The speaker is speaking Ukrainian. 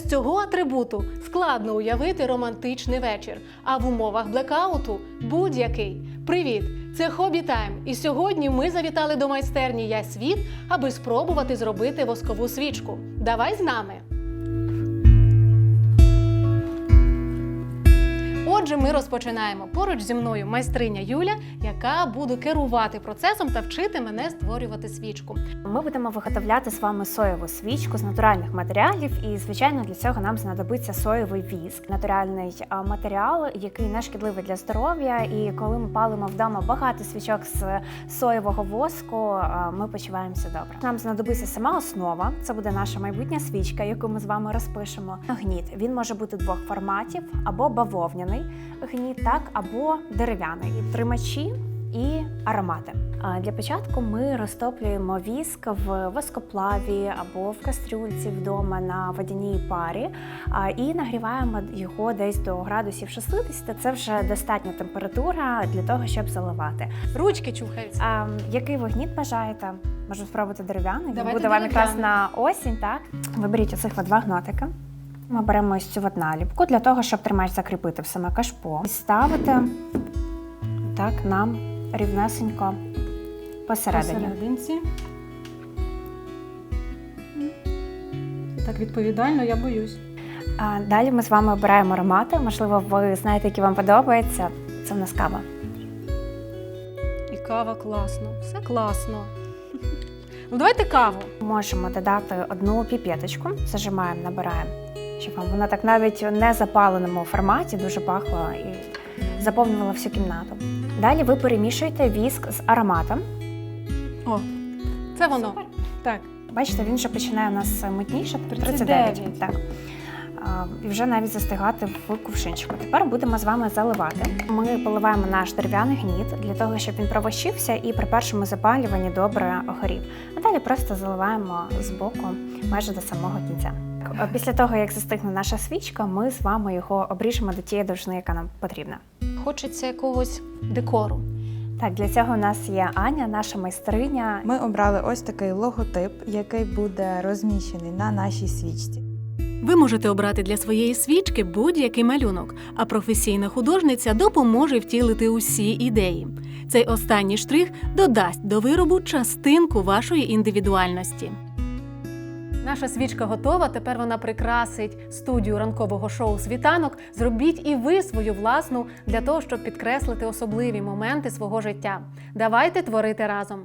цього атрибуту складно уявити романтичний вечір, а в умовах блекауту будь-який. Привіт! Це Хобі Тайм. І сьогодні ми завітали до майстерні Я світ, аби спробувати зробити воскову свічку. Давай з нами. Отже, ми розпочинаємо. Поруч зі мною майстриня Юля, яка буде керувати процесом та вчити мене створювати свічку. Ми будемо виготовляти з вами соєву свічку з натуральних матеріалів, і звичайно для цього нам знадобиться соєвий віск, натуральний матеріал, який не шкідливий для здоров'я. І коли ми палимо вдома багато свічок з соєвого воску, ми почуваємося добре. Нам знадобиться сама основа. Це буде наша майбутня свічка, яку ми з вами розпишемо. Гніт він може бути двох форматів або бавовняний гніт, так або дерев'яний. Тримачі і аромати. Для початку ми розтоплюємо віск в воскоплаві або в кастрюльці вдома на водяній парі і нагріваємо його десь до градусів 60. Це вже достатня температура для того, щоб заливати. Ручки чухаються. А, який ви гніт бажаєте? Можу спробувати дерев'яний. Він буде вам якраз на осінь. Так виберіть оцих два гнотика. Ми беремо ось цю от наліпку для того, щоб тримач закріпити в саме кашпо. І ставити так нам рівнесенько посередині. Посерединці. Так відповідально, я боюсь. А далі ми з вами обираємо аромати. Можливо, ви знаєте, які вам подобаються. Це в нас кава. І кава класно. Все класно. Ну, давайте каву. Можемо додати одну піпеточку, зажимаємо, набираємо, щоб вона так навіть в незапаленому форматі дуже пахла і заповнювала всю кімнату. Далі ви перемішуєте віск з ароматом. О, це воно. Так. Бачите, він вже починає у нас мутніше. 39. Так. А, І вже навіть застигати в кувшинчику. Тепер будемо з вами заливати. Ми поливаємо наш дерев'яний гніт для того, щоб він провощився і при першому запалюванні добре огорів. А далі просто заливаємо з боку майже до самого кінця. Після того, як застигне наша свічка, ми з вами його обріжемо до тієї довжини, яка нам потрібна. Хочеться якогось декору. Так, для цього у нас є Аня, наша майстриня. Ми обрали ось такий логотип, який буде розміщений на нашій свічці. Ви можете обрати для своєї свічки будь-який малюнок, а професійна художниця допоможе втілити усі ідеї. Цей останній штрих додасть до виробу частинку вашої індивідуальності. Наша свічка готова. Тепер вона прикрасить студію ранкового шоу Світанок. Зробіть і ви свою власну для того, щоб підкреслити особливі моменти свого життя. Давайте творити разом.